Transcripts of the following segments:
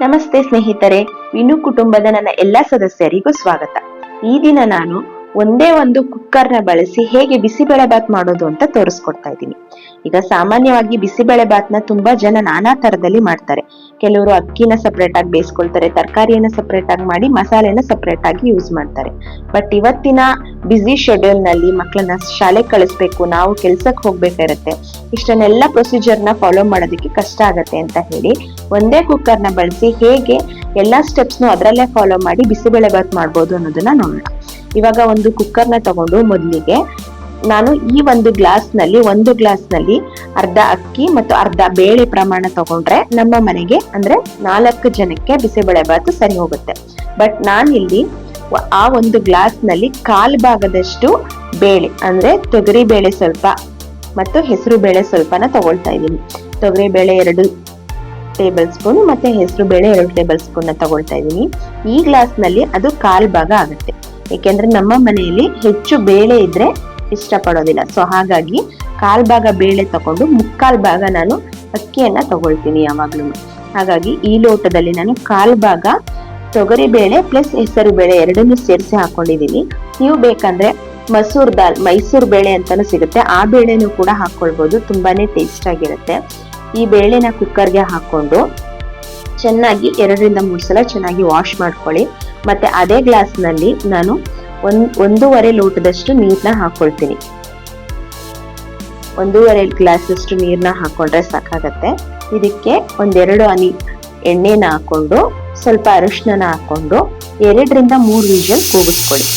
ನಮಸ್ತೆ ಸ್ನೇಹಿತರೆ. ವಿನು ಕುಟುಂಬದ ನನ್ನ ಎಲ್ಲಾ ಸದಸ್ಯರಿಗೂ ಸ್ವಾಗತ. ಈ ದಿನ ನಾನು ಒಂದೇ ಒಂದು ಕುಕ್ಕರ್ನ ಬಳಸಿ ಹೇಗೆ ಬಿಸಿಬೇಳೆ ಬಾತ್ ಮಾಡೋದು ಅಂತ ತೋರಿಸ್ಕೊಡ್ತಾ ಇದ್ದೀನಿ. ಈಗ ಸಾಮಾನ್ಯವಾಗಿ ಬಿಸಿಬೇಳೆ ಬಾತ್ನ ತುಂಬಾ ಜನ ನಾನಾ ತರದಲ್ಲಿ ಮಾಡ್ತಾರೆ. ಕೆಲವರು ಅಕ್ಕಿನ ಸಪ್ರೇಟ್ ಆಗಿ ಬೇಯಿಸ್ಕೊಳ್ತಾರೆ, ತರಕಾರಿಯನ್ನ ಸಪ್ರೇಟ್ ಆಗಿ ಮಾಡಿ ಮಸಾಲೆನ ಸಪ್ರೇಟ್ ಆಗಿ ಯೂಸ್ ಮಾಡ್ತಾರೆ. ಬಟ್ ಇವತ್ತಿನ ಬ್ಯುಸಿ ಶೆಡ್ಯೂಲ್ನಲ್ಲಿ ಮಕ್ಕಳನ್ನ ಶಾಲೆಗೆ ಕಳಿಸ್ಬೇಕು, ನಾವು ಕೆಲ್ಸಕ್ಕೆ ಹೋಗ್ಬೇಕಿರತ್ತೆ ಇಷ್ಟನ್ನೆಲ್ಲ ನ ಫಾಲೋ ಮಾಡೋದಕ್ಕೆ ಕಷ್ಟ ಆಗತ್ತೆ ಅಂತ ಹೇಳಿ ಒಂದೇ ಕುಕ್ಕರ್ನ ಬಳಸಿ ಹೇಗೆ ಎಲ್ಲಾ ಸ್ಟೆಪ್ಸ್ ನು ಅದರಲ್ಲೇ ಫಾಲೋ ಮಾಡಿ ಬಿಸಿಬೇಳೆ ಬಾತ್ ಮಾಡ್ಬೋದು ಅನ್ನೋದನ್ನ ನೋಡೋಣ. ಇವಾಗ ಒಂದು ಕುಕ್ಕರ್ನ ತಗೊಂಡು ಮೊದಲಿಗೆ ನಾನು ಈ ಒಂದು ಗ್ಲಾಸ್ನಲ್ಲಿ ಒಂದು ಗ್ಲಾಸ್ನಲ್ಲಿ ಅರ್ಧ ಅಕ್ಕಿ ಮತ್ತು ಅರ್ಧ ಬೇಳೆ ಪ್ರಮಾಣ ತಗೊಂಡ್ರೆ ನಮ್ಮ ಮನೆಗೆ ಅಂದ್ರೆ ನಾಲ್ಕು ಜನಕ್ಕೆ ಬಿಸಿಬೇಳೆ ಭಾತು ಸರಿ ಹೋಗುತ್ತೆ. ಬಟ್ ನಾನಿಲ್ಲಿ ಆ ಒಂದು ಗ್ಲಾಸ್ನಲ್ಲಿ ಕಾಲ್ ಭಾಗದಷ್ಟು ಬೇಳೆ ಅಂದ್ರೆ ತೊಗರಿ ಬೇಳೆ ಸ್ವಲ್ಪ ಮತ್ತು ಹೆಸರು ಬೇಳೆ ಸ್ವಲ್ಪನ ತಗೊಳ್ತಾ ಇದ್ದೀನಿ. ತೊಗರಿ ಬೇಳೆ ಎರಡು ಟೇಬಲ್ ಸ್ಪೂನ್ ಮತ್ತೆ ಹೆಸರು ಬೇಳೆ ಎರಡು ಟೇಬಲ್ ಸ್ಪೂನ್ ತಗೊಳ್ತಾ ಇದ್ದೀನಿ. ಈ ಗ್ಲಾಸ್ನಲ್ಲಿ ಅದು ಕಾಲ್ ಭಾಗ ಆಗುತ್ತೆ. ಏಕೆಂದ್ರೆ ನಮ್ಮ ಮನೆಯಲ್ಲಿ ಹೆಚ್ಚು ಬೇಳೆ ಇದ್ರೆ ಇಷ್ಟಪಡೋದಿಲ್ಲ. ಸೊ ಹಾಗಾಗಿ ಕಾಲ್ ಭಾಗ ಬೇಳೆ ತಗೊಂಡು ಮುಕ್ಕಾಲ್ ಭಾಗ ನಾನು ಅಕ್ಕಿಯನ್ನ ತಗೊಳ್ತೀನಿ ಯಾವಾಗ್ಲೂ ಹಾಗಾಗಿ ಈ ಲೋಟದಲ್ಲಿ ನಾನು ಕಾಲ್ ಭಾಗ ತೊಗರಿ ಬೇಳೆ ಪ್ಲಸ್ ಹೆಸರು ಬೇಳೆ ಎರಡನ್ನೂ ಸೇರಿಸಿ ಹಾಕೊಂಡಿದ್ದೀನಿ. ನೀವು ಬೇಕಂದ್ರೆ ಮಸೂರ್ ದಾಲ್, ಮೈಸೂರು ಬೇಳೆ ಅಂತಾನು ಸಿಗುತ್ತೆ. ಆ ಬೇಳೆನೂ ಕೂಡ ಹಾಕೊಳ್ಬಹುದು ತುಂಬಾನೇ ಟೇಸ್ಟ್ ಆಗಿರುತ್ತೆ. ಈ ಬೇಳೆನ ಕುಕ್ಕರ್ಗೆ ಹಾಕೊಂಡು ಚೆನ್ನಾಗಿ ಎರಡರಿಂದ ಮೂರು ಸಲ ಚೆನ್ನಾಗಿ ವಾಶ್ ಮಾಡ್ಕೊಳ್ಳಿ. ಮತ್ತೆ ಅದೇ ಗ್ಲಾಸ್ನಲ್ಲಿ ನಾನು ಒಂದ್ ಒಂದೂವರೆ ಲೋಟದಷ್ಟು ನೀರ್ನ ಹಾಕೊಳ್ತೀನಿ. ಒಂದೂವರೆ ಗ್ಲಾಸ್ ಅಷ್ಟು ನೀರ್ನ ಹಾಕೊಂಡ್ರೆ ಸಾಕಾಗತ್ತೆ. ಇದಕ್ಕೆ ಒಂದೆರಡು ಅನಿ ಎಣ್ಣೆನ ಹಾಕೊಂಡು, ಸ್ವಲ್ಪ ಅರಿಶಿನ ಹಾಕೊಂಡು, ಎರಡರಿಂದ ಮೂರು ವಿಷಲ್ ಕೂಗಿಸ್ಕೊಳ್ಳಿ.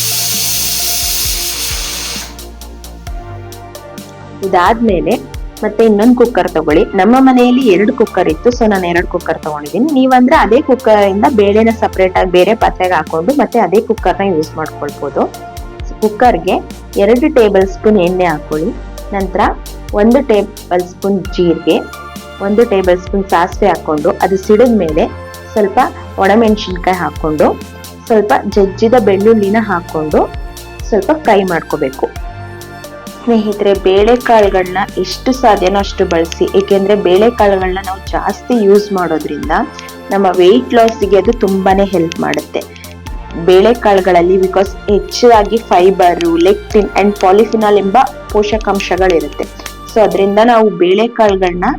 ಇದಾದ್ಮೇಲೆ ಮತ್ತೆ ಇನ್ನೊಂದು ಕುಕ್ಕರ್ ತಗೊಳ್ಳಿ. ನಮ್ಮ ಮನೆಯಲ್ಲಿ ಎರಡು ಕುಕ್ಕರ್ ಇತ್ತು ಸೊ ನಾನು ಎರಡು ಕುಕ್ಕರ್ ತಗೊಂಡಿದ್ದೀನಿ ನೀವಂದ್ರೆ ಅದೇ ಕುಕ್ಕರ್ ಇಂದ ಬೇಳೆನ ಸಪ್ರೇಟ್ ಆಗಿ ಬೇರೆ ಪಾತ್ರೆಗೆ ಹಾಕೊಂಡು ಮತ್ತೆ ಅದೇ ಕುಕ್ಕರ್ನ ಯೂಸ್ ಮಾಡ್ಕೊಳ್ಬೋದು. ಕುಕ್ಕರ್ಗೆ ಎರಡು ಟೇಬಲ್ ಸ್ಪೂನ್ ಎಣ್ಣೆ ಹಾಕೊಳ್ಳಿ. ನಂತರ ಒಂದು ಟೇಬಲ್ ಸ್ಪೂನ್ ಜೀರಿಗೆ, ಒಂದು ಟೇಬಲ್ ಸ್ಪೂನ್ ಸಾಸಿವೆ ಹಾಕೊಂಡು ಅದು ಸಿಡಿದ ಮೇಲೆ ಸ್ವಲ್ಪ ಒಣಮೆಣಸಿನ್ಕಾಯಿ ಹಾಕೊಂಡು, ಸ್ವಲ್ಪ ಜಜ್ಜಿದ ಬೆಳ್ಳುಳ್ಳಿನ ಹಾಕೊಂಡು ಸ್ವಲ್ಪ ಫ್ರೈ ಮಾಡ್ಕೋಬೇಕು. ಸ್ನೇಹಿತರೆ ಬೇಳೆಕಾಳುಗಳನ್ನ ಎಷ್ಟು ಸಾಧ್ಯನೋ ಅಷ್ಟು ಬಳಸಿ. ಏಕೆಂದ್ರೆ ಬೇಳೆಕಾಳುಗಳನ್ನ ನಾವು ಜಾಸ್ತಿ ಯೂಸ್ ಮಾಡೋದ್ರಿಂದ ನಮ್ಮ ವೆಯ್ಟ್ ಲಾಸ್ಗೆ ಅದು ತುಂಬಾನೇ ಹೆಲ್ಪ್ ಮಾಡುತ್ತೆ. ಬೇಳೆಕಾಳುಗಳಲ್ಲಿ ಬಿಕಾಸ್ ಹೆಚ್ಚಾಗಿ ಫೈಬರು ಲೆಕ್ಟಿನ್ ಅಂಡ್ ಪಾಲಿಫಿನಾಲ್ ಎಂಬ ಪೋಷಕಾಂಶಗಳಿರುತ್ತೆ. ಸೊ ಅದರಿಂದ ನಾವು ಬೇಳೆಕಾಳುಗಳನ್ನ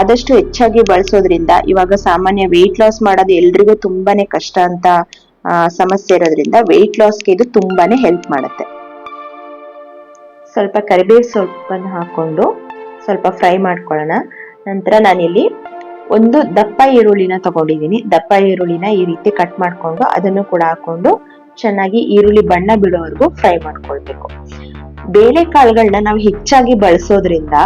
ಆದಷ್ಟು ಹೆಚ್ಚಾಗಿ ಬಳಸೋದ್ರಿಂದ ಇವಾಗ ಸಾಮಾನ್ಯ ವೆಯ್ಟ್ ಲಾಸ್ ಮಾಡೋದು ಎಲ್ರಿಗೂ ತುಂಬಾನೇ ಕಷ್ಟ ಅಂತ ಸಮಸ್ಯೆ ಇರೋದ್ರಿಂದ ವೆಯ್ಟ್ ಲಾಸ್ಗೆ ಇದು ತುಂಬಾನೇ ಹೆಲ್ಪ್ ಮಾಡುತ್ತೆ. ಸ್ವಲ್ಪ ಕರಿಬೇವು ಸೊಪ್ಪನ್ನು ಹಾಕೊಂಡು ಸ್ವಲ್ಪ ಫ್ರೈ ಮಾಡ್ಕೊಳ್ಳೋಣ. ನಂತರ ನಾನಿಲ್ಲಿ ಒಂದು ದಪ್ಪ ಈರುಳ್ಳಿನ ತಗೊಂಡಿದ್ದೀನಿ. ದಪ್ಪ ಈರುಳ್ಳಿನ ಈ ರೀತಿ ಕಟ್ ಮಾಡಿಕೊಂಡು ಅದನ್ನು ಕೂಡ ಹಾಕೊಂಡು ಚೆನ್ನಾಗಿ ಈರುಳ್ಳಿ ಬಣ್ಣ ಬಿಡೋವರೆಗೂ ಫ್ರೈ ಮಾಡ್ಕೊಳ್ಬೇಕು. ಬೇಳೆಕಾಳುಗಳನ್ನ ನಾವು ಹೆಚ್ಚಾಗಿ ಬಳಸೋದ್ರಿಂದ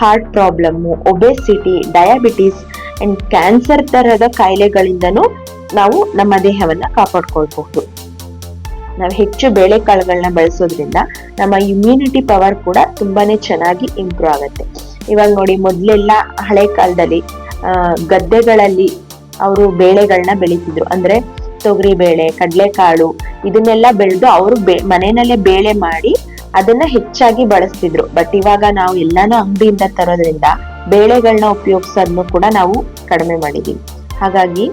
heart problem, obesity, diabetes and cancer ತರಹದ ಕಾಯಿಲೆಗಳಿಂದನೂ ನಾವು ನಮ್ಮ ದೇಹವನ್ನ ಕಾಪಾಡ್ಕೊಳ್ಬಹುದು. ನಾವು ಹೆಚ್ಚು ಬೇಳೆಕಾಳುಗಳನ್ನ ಬಳಸೋದ್ರಿಂದ ನಮ್ಮ ಇಮ್ಯುನಿಟಿ ಪವರ್ ಕೂಡ ತುಂಬಾನೇ ಚೆನ್ನಾಗಿ ಇಂಪ್ರೂವ್ ಆಗುತ್ತೆ. ಇವಾಗ ನೋಡಿ ಮೊದಲೆಲ್ಲ ಹಳೆ ಕಾಲದಲ್ಲಿ ಗದ್ದೆಗಳಲ್ಲಿ ಅವರು ಬೇಳೆಗಳನ್ನ ಬೆಳೀತಿದ್ರು. ಅಂದ್ರೆ ತೊಗರಿ ಬೇಳೆ ಕಡಲೆಕಾಳು ಇದನ್ನೆಲ್ಲ ಬೆಳೆದು ಅವರು ಮನೆಯಲ್ಲೇ ಬೇಳೆ ಮಾಡಿ ಅದನ್ನ ಹೆಚ್ಚಾಗಿ ಬಳಸ್ತಿದ್ರು. ಬಟ್ ಇವಾಗ ನಾವು ಎಲ್ಲಾನು ಅಂಗಡಿಯಿಂದ ತರೋದ್ರಿಂದ ಬೇಳೆಗಳನ್ನ ಉಪಯೋಗಿಸೋದನ್ನು ಕೂಡ ನಾವು ಕಡಿಮೆ ಮಾಡಿದೀವಿ. ಹಾಗಾಗಿ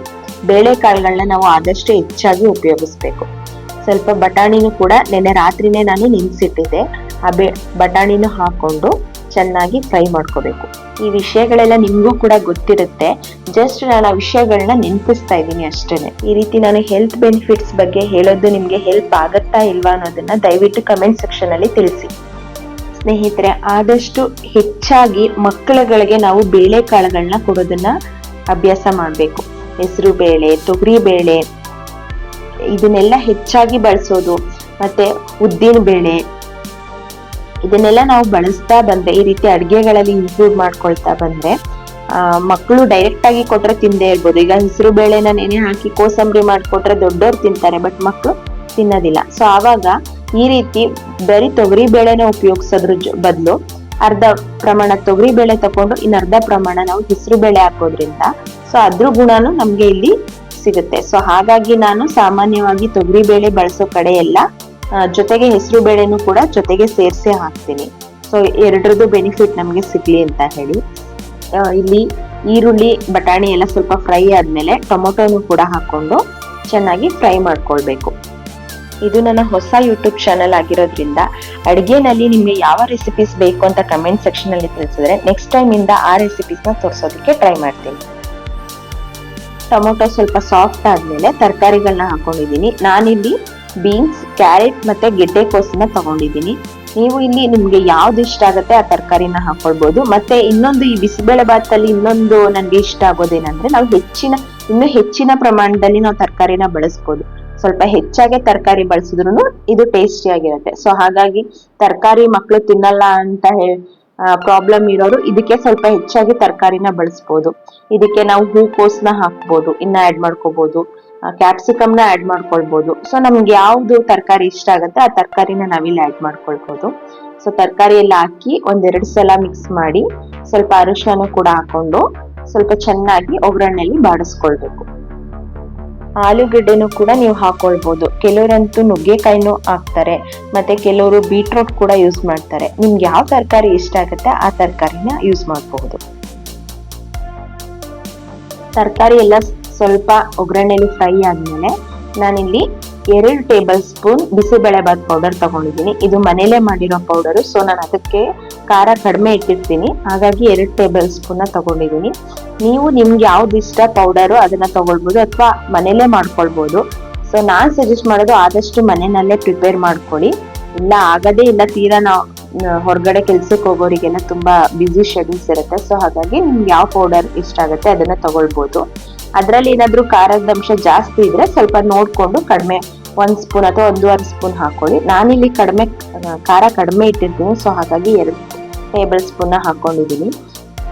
ಬೇಳೆಕಾಳುಗಳನ್ನ ನಾವು ಆದಷ್ಟು ಹೆಚ್ಚಾಗಿ ಉಪಯೋಗಿಸ್ಬೇಕು. ಸ್ವಲ್ಪ ಬಟಾಣಿನೂ ಕೂಡ ನೆನೆ ರಾತ್ರಿನೇ ನಾನು ನೆನೆಸಿಟ್ಟಿದ್ದೆ ಆ ಬೆ, ಬಟಾಣಿನೂ ಹಾಕೊಂಡು ಚೆನ್ನಾಗಿ ಫ್ರೈ ಮಾಡ್ಕೋಬೇಕು. ಈ ವಿಷಯಗಳೆಲ್ಲ ನಿಮಗೂ ಕೂಡ ಗೊತ್ತಿರುತ್ತೆ. ಜಸ್ಟ್ ನಾನು ಆ ವಿಷಯಗಳನ್ನ ನೆನಪಿಸ್ತಾ ಇದ್ದೀನಿ ಅಷ್ಟೇ ಈ ರೀತಿ ನಾನು ಹೆಲ್ತ್ ಬೆನಿಫಿಟ್ಸ್ ಬಗ್ಗೆ ಹೇಳೋದು ನಿಮಗೆ ಹೆಲ್ಪ್ ಆಗುತ್ತಾ ಇಲ್ವಾ ಅನ್ನೋದನ್ನ ದಯವಿಟ್ಟು ಕಮೆಂಟ್ ಸೆಕ್ಷನ್ ಅಲ್ಲಿ ತಿಳಿಸಿ. ಸ್ನೇಹಿತರೆ, ಆದಷ್ಟು ಹೆಚ್ಚಾಗಿ ಮಕ್ಕಳುಗಳಿಗೆ ನಾವು ಬೇಳೆಕಾಳುಗಳನ್ನ ಕೊಡೋದನ್ನ ಅಭ್ಯಾಸ ಮಾಡಬೇಕು. ಹೆಸರು ಬೇಳೆ, ತೊಗರಿ ಬೇಳೆ ಇದನ್ನೆಲ್ಲ ಹೆಚ್ಚಾಗಿ ಬಳಸೋದು. ಮತ್ತೆ ಉದ್ದಿನ ಬೇಳೆ. ಇದನ್ನೆಲ್ಲ ನಾವು ಬಳಸ್ತಾ ಬಂದ್ರೆ ಈ ರೀತಿ ಅಡ್ಗೆಗಳಲ್ಲಿ ಇನ್ಕ್ಲೂಡ್ ಮಾಡ್ಕೊಳ್ತಾ ಬಂದ್ರೆ ಆ, ಮಕ್ಕಳು ಡೈರೆಕ್ಟ್ ಆಗಿ ಕೊಟ್ರೆ ತಿಂದೇ ಇರ್ಬೋದು. ಈಗ ಹೆಸರು ಬೇಳೆನ ನೆನೆ ಹಾಕಿ ಕೋಸಂಬರಿ ಮಾಡಿಕೊಟ್ರೆ ದೊಡ್ಡವ್ರು ತಿಂತಾರೆ ಬಟ್ ಮಕ್ಕಳು ತಿನ್ನೋದಿಲ್ಲ. ಸೊ ಆವಾಗ ಈ ರೀತಿ ಬರೀ ತೊಗರಿ ಬೇಳೆನ ಉಪಯೋಗಿಸೋದ್ರ ಬದಲು ಅರ್ಧ ಪ್ರಮಾಣ ತೊಗರಿ ಬೇಳೆ ತಕೊಂಡು ಇನ್ನು ಅರ್ಧ ಪ್ರಮಾಣ ನಾವು ಹೆಸರು ಬೇಳೆ ಹಾಕೋದ್ರಿಂದ ಸೊ ಅದ್ರ ಗುಣನು ನಮ್ಗೆ ಇಲ್ಲಿ ಸಿಗುತ್ತೆ. ಸೊ ಹಾಗಾಗಿ ನಾನು ಸಾಮಾನ್ಯವಾಗಿ ತೊಗರಿ ಬೇಳೆ ಬಳಸೋ ಕಡೆ ಎಲ್ಲ ಜೊತೆಗೆ ಹೆಸರು ಬೇಳೆನೂ ಕೂಡ ಜೊತೆಗೆ ಸೇರಿಸಿ ಹಾಕ್ತೀನಿ. ಸೊ ಎರಡರದ್ದು ಬೆನಿಫಿಟ್ ನಮಗೆ ಸಿಗ್ಲಿ ಅಂತ ಹೇಳಿ. ಇಲ್ಲಿ ಈರುಳ್ಳಿ, ಬಟಾಣಿ ಎಲ್ಲ ಸ್ವಲ್ಪ ಫ್ರೈ ಆದ್ಮೇಲೆ ಟೊಮೊಟೊನು ಕೂಡ ಹಾಕೊಂಡು ಚೆನ್ನಾಗಿ ಫ್ರೈ ಮಾಡ್ಕೊಳ್ಬೇಕು. ಇದು ನನ್ನ ಹೊಸ ಯೂಟ್ಯೂಬ್ ಚಾನಲ್ ಆಗಿರೋದ್ರಿಂದ ಅಡುಗೆನಲ್ಲಿ ನಿಮಗೆ ಯಾವ ರೆಸಿಪೀಸ್ ಬೇಕು ಅಂತ ಕಮೆಂಟ್ ಸೆಕ್ಷನ್ ಅಲ್ಲಿ ತಿಳಿಸಿದ್ರೆ ನೆಕ್ಸ್ಟ್ ಟೈಮ್ ಇಂದ ಆ ರೆಸಿಪೀಸ್ನ ತೋರಿಸೋದಕ್ಕೆ ಟ್ರೈ ಮಾಡ್ತೀನಿ. ಟೊಮೊಟೊ ಸ್ವಲ್ಪ ಸಾಫ್ಟ್ ಆದ್ಮೇಲೆ ತರಕಾರಿಗಳನ್ನ ಹಾಕೊಂಡಿದ್ದೀನಿ. ನಾನಿಲ್ಲಿ ಬೀನ್ಸ್ ಕ್ಯಾರೆಟ್ ಮತ್ತೆ ಗೆಡ್ಡೆಕೋಸನ್ನ ತಗೊಂಡಿದ್ದೀನಿ. ನೀವು ಇಲ್ಲಿ ನಿಮ್ಗೆ ಯಾವ್ದು ಇಷ್ಟ ಆಗುತ್ತೆ ಆ ತರಕಾರಿನ ಹಾಕೊಳ್ಬಹುದು ಮತ್ತೆ ಇನ್ನೊಂದು ಈ ಬಿಸಿಬೇಳೆ ಅಲ್ಲಿ ಇನ್ನೊಂದು ನನ್ಗೆ ಇಷ್ಟ ಆಗೋದೇನಂದ್ರೆ ನಾವು ಹೆಚ್ಚಿನ, ಇನ್ನು ಹೆಚ್ಚಿನ ಪ್ರಮಾಣದಲ್ಲಿ ನಾವು ತರಕಾರಿನ ಬಳಸ್ಬೋದು. ಸ್ವಲ್ಪ ಹೆಚ್ಚಾಗಿ ತರಕಾರಿ ಬಳಸಿದ್ರು ಇದು ಟೇಸ್ಟಿ ಆಗಿರುತ್ತೆ. ಸೊ ಹಾಗಾಗಿ ತರಕಾರಿ ಮಕ್ಕಳು ತಿನ್ನಲ್ಲ ಅಂತ ಹೇಳಿ ಪ್ರಾಬ್ಲಮ್ ಇರೋರು ಇದಕ್ಕೆ ಸ್ವಲ್ಪ ಹೆಚ್ಚಾಗಿ ತರಕಾರಿನ ಬಳಸ್ಬೋದು. ಇದಕ್ಕೆ ನಾವು ಹೂಕೋಸ್ನ ಹಾಕ್ಬೋದು, ಇನ್ನ ಆಡ್ ಮಾಡ್ಕೋಬಹುದು ಕ್ಯಾಪ್ಸಿಕಮ್ನ ಆಡ್ ಮಾಡ್ಕೊಳ್ಬಹುದು ಸೊ ನಮ್ಗೆ ಯಾವ್ದು ತರಕಾರಿ ಇಷ್ಟ ಆಗುತ್ತೆ ಆ ತರಕಾರಿನ ನಾವಿಲ್ಲಿ ಆಡ್ ಮಾಡ್ಕೊಳ್ಬಹುದು ಸೊ ತರಕಾರಿ ಎಲ್ಲ ಹಾಕಿ ಒಂದೆರಡು ಸಲ ಮಿಕ್ಸ್ ಮಾಡಿ ಸ್ವಲ್ಪ ಅರಿಶಿನ ಕೂಡ ಹಾಕೊಂಡು ಸ್ವಲ್ಪ ಚೆನ್ನಾಗಿ ಒಗ್ಗರಣೆಯಲ್ಲಿ ಬಾಡಿಸ್ಕೊಳ್ಬೇಕು. ಆಲೂಗಡ್ಡೆನೂ ಕೂಡ ನೀವು ಹಾಕೊಳ್ಬಹುದು ಕೆಲವರಂತೂ ನುಗ್ಗೆಕಾಯಿನೂ ಹಾಕ್ತಾರೆ. ಮತ್ತೆ ಕೆಲವರು ಬೀಟ್ರೂಟ್ ಕೂಡ ಯೂಸ್ ಮಾಡ್ತಾರೆ. ನಿಮ್ಗೆ ಯಾವ ತರಕಾರಿ ಇಷ್ಟ ಆಗುತ್ತೆ ಆ ತರಕಾರಿನ ಯೂಸ್ ಮಾಡಬಹುದು ತರಕಾರಿ ಎಲ್ಲ ಸ್ವಲ್ಪ ಒಗ್ಗರಣೆಲಿ ಫ್ರೈ ಆದಮೇಲೆ ನಾನಿಲ್ಲಿ ಎರಡು ಟೇಬಲ್ ಸ್ಪೂನ್ ಬಿಸಿಬೇಳೆಬಾತ್ ಪೌಡರ್ ತಗೊಂಡಿದ್ದೀನಿ. ಇದು ಮನೇಲೆ ಮಾಡಿರೋ ಪೌಡರು ಸೊ ನಾನು ಅದಕ್ಕೆ ಖಾರ ಕಡಿಮೆ ಇಟ್ಟಿರ್ತೀನಿ. ಹಾಗಾಗಿ ಎರಡು ಟೇಬಲ್ ಸ್ಪೂನ್ನ ತಗೊಂಡಿದ್ದೀನಿ. ನೀವು ನಿಮ್ಗೆ ಯಾವ್ದು ಇಷ್ಟ ಪೌಡರು ಅದನ್ನ ತಗೊಳ್ಬೋದು ಅಥವಾ ಮನೇಲೆ ಮಾಡ್ಕೊಳ್ಬೋದು. ಸೊ ನಾನು ಸಜೆಸ್ಟ್ ಮಾಡೋದು ಆದಷ್ಟು ಮನೆಯಲ್ಲೇ ಪ್ರಿಪೇರ್ ಮಾಡ್ಕೊಳ್ಳಿ. ಇಲ್ಲ, ಆಗದೇ ಇಲ್ಲ ತೀರಾ ನಾವು ಹೊರಗಡೆ ಕೆಲ್ಸಕ್ಕೆ ಹೋಗೋರಿಗೆಲ್ಲ ತುಂಬಾ ಬ್ಯುಸಿ ಶೆಡ್ಯೂಲ್ಸ್ ಇರುತ್ತೆ. ಸೊ ಹಾಗಾಗಿ ನಿಮ್ಗೆ ಯಾವ ಪೌಡರ್ ಇಷ್ಟ ಆಗುತ್ತೆ ಅದನ್ನ ತಗೊಳ್ಬೋದು. ಅದರಲ್ಲಿ ಏನಾದರೂ ಖಾರದ ಅಂಶ ಜಾಸ್ತಿ ಇದ್ರೆ ಸ್ವಲ್ಪ ನೋಡ್ಕೊಂಡು ಕಡಿಮೆ ಒಂದ್ ಸ್ಪೂನ್ ಅಥವಾ ಒಂದೂವರೆ ಸ್ಪೂನ್ ಹಾಕೊಳ್ಳಿ. ನಾನಿಲ್ಲಿ ಕಡಿಮೆ ಖಾರ ಕಡಿಮೆ ಇಟ್ಟಿರ್ತೀನಿ. ಸೊ ಹಾಗಾಗಿ ಎರಡು ಟೇಬಲ್ ಸ್ಪೂನ್ ಹಾಕೊಂಡಿದೀನಿ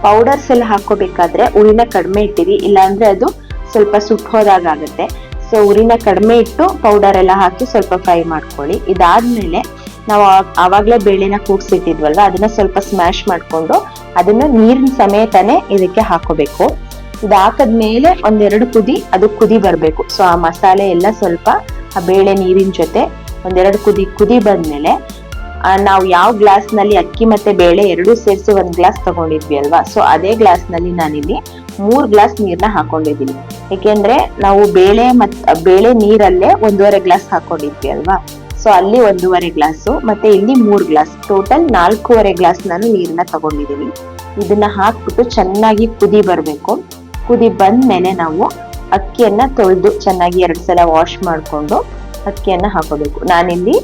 ಪೌಡರ್ಸ್ ಎಲ್ಲ ಹಾಕೋಬೇಕಾದ್ರೆ ಉರಿನ ಕಡಿಮೆ ಇಟ್ಟಿರಿ. ಇಲ್ಲಾಂದ್ರೆ ಅದು ಸ್ವಲ್ಪ ಸುಟ್ಟೋದಾಗುತ್ತೆ ಸೊ ಉರಿನ ಕಡಿಮೆ ಇಟ್ಟು ಪೌಡರ್ ಎಲ್ಲ ಹಾಕಿ ಸ್ವಲ್ಪ ಫ್ರೈ ಮಾಡ್ಕೊಳ್ಳಿ. ಇದಾದ್ಮೇಲೆ ನಾವು ಆವಾಗ್ಲೇ ಬೇಳೆನ ಕೂಗ್ಸಿಟ್ಟಿದ್ವಲ್ವ? ಅದನ್ನ ಸ್ವಲ್ಪ ಸ್ಮ್ಯಾಶ್ ಮಾಡ್ಕೊಂಡು ಅದನ್ನ ನೀರಿನ ಸಮೇತನೇ ಇದಕ್ಕೆ ಹಾಕೋಬೇಕು. ಇದು ಹಾಕದ್ಮೇಲೆ ಒಂದೆರಡು ಕುದಿ ಅದು ಕುದಿ ಬರಬೇಕು. ಸೊ ಆ ಮಸಾಲೆ ಎಲ್ಲ ಸ್ವಲ್ಪ ಆ ಬೇಳೆ ನೀರಿನ ಜೊತೆ ಒಂದೆರಡು ಕುದಿ ಕುದಿ ಬಂದ್ಮೇಲೆ ನಾವು ಯಾವ ಗ್ಲಾಸ್ನಲ್ಲಿ ಅಕ್ಕಿ ಮತ್ತೆ ಬೇಳೆ ಎರಡು ಸೇರಿಸಿ ಒಂದು ಗ್ಲಾಸ್ ತಗೊಂಡಿದ್ವಿ ಅಲ್ವಾ? ಸೊ ಅದೇ ಗ್ಲಾಸ್ನಲ್ಲಿ ನಾನಿಲ್ಲಿ ಮೂರ್ ಗ್ಲಾಸ್ ನೀರ್ನ ಹಾಕೊಂಡಿದ್ದೀನಿ. ಏಕೆಂದ್ರೆ ನಾವು ಬೇಳೆ ಮತ್ ಬೇಳೆ ನೀರಲ್ಲೇ ಒಂದೂವರೆ ಗ್ಲಾಸ್ ಹಾಕೊಂಡಿದ್ವಿ ಅಲ್ವಾ? ಸೊ ಅಲ್ಲಿ ಒಂದೂವರೆ ಗ್ಲಾಸು ಮತ್ತೆ ಇಲ್ಲಿ ಮೂರ್ ಗ್ಲಾಸ್ ಟೋಟಲ್ ನಾಲ್ಕೂವರೆ ಗ್ಲಾಸ್ ನಾನು ನೀರನ್ನ ತಗೊಂಡಿದ್ದೀನಿ ಇದನ್ನ ಹಾಕ್ಬಿಟ್ಟು ಚೆನ್ನಾಗಿ ಕುದಿ ಬರಬೇಕು. ಕುದಿ ಬಂದ್ಮೇಲೆ ನಾವು ಅಕ್ಕಿಯನ್ನ ತೊಳೆದು ಚೆನ್ನಾಗಿ ಎರಡು ಸಲ ವಾಶ್ ಮಾಡಿಕೊಂಡು ಅಕ್ಕಿಯನ್ನ ಹಾಕೋಬೇಕು. ನಾನಿಲ್ಲಿ,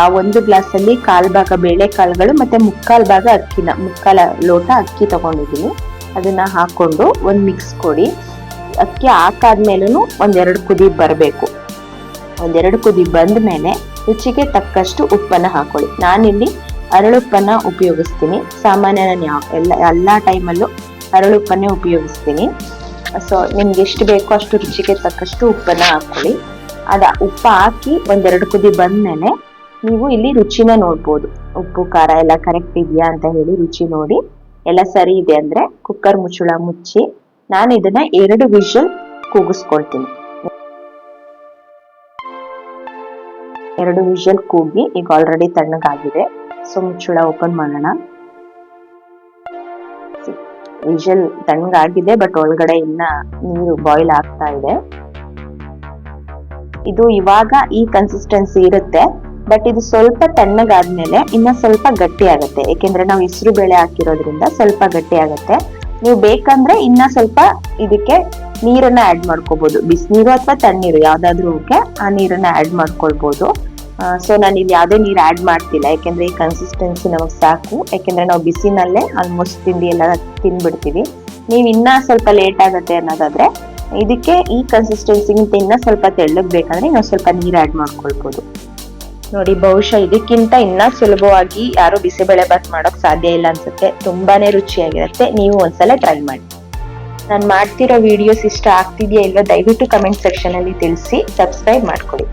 ಆ ಒಂದು ಗ್ಲಾಸ್ ಅಲ್ಲಿ ಕಾಲ್ ಭಾಗ, ಬೇಳೆ ಕಾಳುಗಳು ಮತ್ತೆ ಮುಕ್ಕಾಲ್ ಭಾಗ ಅಕ್ಕಿನ, ಮುಕ್ಕಾಲ ಲೋಟ ಅಕ್ಕಿ ತಗೊಂಡಿದ್ದೀನಿ ಅದನ್ನ ಹಾಕೊಂಡು ಒಂದ್ ಮಿಕ್ಸ್ ಕೊಡಿ. ಅಕ್ಕಿ ಹಾಕಾದ್ಮೇಲೂ ಒಂದೆರಡು ಕುದಿ ಬರಬೇಕು. ಒಂದೆರಡು ಕುದಿ ಬಂದ ಮೇಲೆ ರುಚಿಗೆ ತಕ್ಕಷ್ಟು ಉಪ್ಪನ್ನ ಹಾಕೊಳ್ಳಿ. ನಾನಿಲ್ಲಿ ಅರಳುಪ್ಪನ್ನ ಉಪಯೋಗಿಸ್ತೀನಿ. ಸಾಮಾನ್ಯ ನಾನು ಯಾವ ಎಲ್ಲ ಎಲ್ಲ ಟೈಮಲ್ಲೂ ಅರಳುಪ್ಪನ್ನೇ ಉಪಯೋಗಿಸ್ತೀನಿ. ಸೊ ನಿಮ್ಗೆ ಎಷ್ಟು ಬೇಕೋ ಅಷ್ಟು ರುಚಿಗೆ ತಕ್ಕಷ್ಟು ಉಪ್ಪನ್ನ ಹಾಕೊಳ್ಳಿ. ಅದ ಉಪ್ಪು ಹಾಕಿ ಒಂದೆರಡು ಕುದಿ ಬಂದ್ಮೇಲೆ ನೀವು ಇಲ್ಲಿ ರುಚಿನ ನೋಡ್ಬೋದು. ಉಪ್ಪು, ಖಾರ ಎಲ್ಲ ಕರೆಕ್ಟ್ ಇದೆಯಾ ಅಂತ ಹೇಳಿ ರುಚಿ ನೋಡಿ. ಎಲ್ಲ ಸರಿ ಇದೆ ಅಂದ್ರೆ ಕುಕ್ಕರ್ ಮುಚ್ಚಳ ಮುಚ್ಚಿ ನಾನು ಇದನ್ನ ಎರಡು ವಿಷಲ್ ಕೂಗಿಸ್ಕೊಳ್ತೀನಿ. ಎರಡು ವಿಷಲ್ ಕೂಗಿ ಈಗ ಆಲ್ರೆಡಿ ತಣ್ಣಗಾಗಿದೆ. ಸೊ ಮುಚ್ಚಳ ಓಪನ್ ಮಾಡೋಣ. ವಿಷಲ್ ತಣ್ಣಗಾಗಿದೆ ಬಟ್ ಒಳಗಡೆ ಇನ್ನ ನೀರು ಬಾಯ್ಲ್ ಆಗ್ತಾ ಇದೆ. ಇದು ಇವಾಗ ಈ ಕನ್ಸಿಸ್ಟೆನ್ಸಿ ಇರುತ್ತೆ ಬಟ್ ಇದು ಸ್ವಲ್ಪ ತಣ್ಣಗಾದ್ಮೇಲೆ ಇನ್ನ ಸ್ವಲ್ಪ ಗಟ್ಟಿ ಆಗುತ್ತೆ. ಯಾಕೆಂದ್ರೆ ನಾವು ಹೆಸರು ಬೇಳೆ ಹಾಕಿರೋದ್ರಿಂದ ಸ್ವಲ್ಪ ಗಟ್ಟಿ ಆಗುತ್ತೆ. ನೀವು ಬೇಕಂದ್ರೆ ಇನ್ನ ಸ್ವಲ್ಪ ಇದಕ್ಕೆ ನೀರನ್ನ ಆಡ್ ಮಾಡ್ಕೋಬಹುದು ಬಿಸಿನೀರು ಅಥವಾ ತಣ್ಣೀರು, ಯಾವ್ದಾದ್ರು ಓಕೆ ಆ ನೀರನ್ನ ಆಡ್ ಮಾಡ್ಕೊಳ್ಬಹುದು ಸೊ ನಾನು ಇಲ್ಲಿ ಯಾವ್ದೇ ನೀರು ಆಡ್ ಮಾಡ್ತಿಲ್ಲ. ಯಾಕೆಂದ್ರೆ ಈ ಕನ್ಸಿಸ್ಟೆನ್ಸಿ ನಮಗ್ ಸಾಕು. ಯಾಕೆಂದ್ರೆ ನಾವು ಬಿಸಿನಲ್ಲೇ ಆಲ್ಮೋಸ್ಟ್ ತಿಂಡಿ ಎಲ್ಲ ತಿನ್ಬಿಡ್ತೀವಿ. ನೀವು ಇನ್ನ ಸ್ವಲ್ಪ ಲೇಟ್ ಆಗತ್ತೆ ಅನ್ನೋದಾದ್ರೆ, ಇದಕ್ಕೆ ಈ ಕನ್ಸಿಸ್ಟೆನ್ಸಿಗಿಂತ ಇನ್ನ ಸ್ವಲ್ಪ ತೆಳ್ಳಗ್ ಬೇಕಂದ್ರೆ ಇನ್ನೊಂದ್ ಸ್ವಲ್ಪ ನೀರು ಆಡ್ ಮಾಡ್ಕೊಳ್ಬಹುದು ನೋಡಿ, ಬಹುಶಃ ಇದಕ್ಕಿಂತ ಇನ್ನ ಸುಲಭವಾಗಿ ಯಾರು ಬಿಸಿಬೇಳೆ ಬಾತ್ ಮಾಡೋಕ್ ಸಾಧ್ಯ ಇಲ್ಲ ಅನ್ಸುತ್ತೆ. ತುಂಬಾನೇ ರುಚಿಯಾಗಿರುತ್ತೆ. ನೀವು ಒಂದ್ಸಲ ಟ್ರೈ ಮಾಡಿ. ನಾನು ಮಾಡ್ತಿರೋ ವಿಡಿಯೋಸ್ ಇಷ್ಟ ಆಗ್ತಿದೆಯಾ ಇಲ್ವಾ ದಯವಿಟ್ಟು ಕಮೆಂಟ್ ಸೆಕ್ಷನ್ ಅಲ್ಲಿ ತಿಳಿಸಿ ಸಬ್ಸ್ಕ್ರೈಬ್ ಮಾಡ್ಕೊಳ್ಳಿ.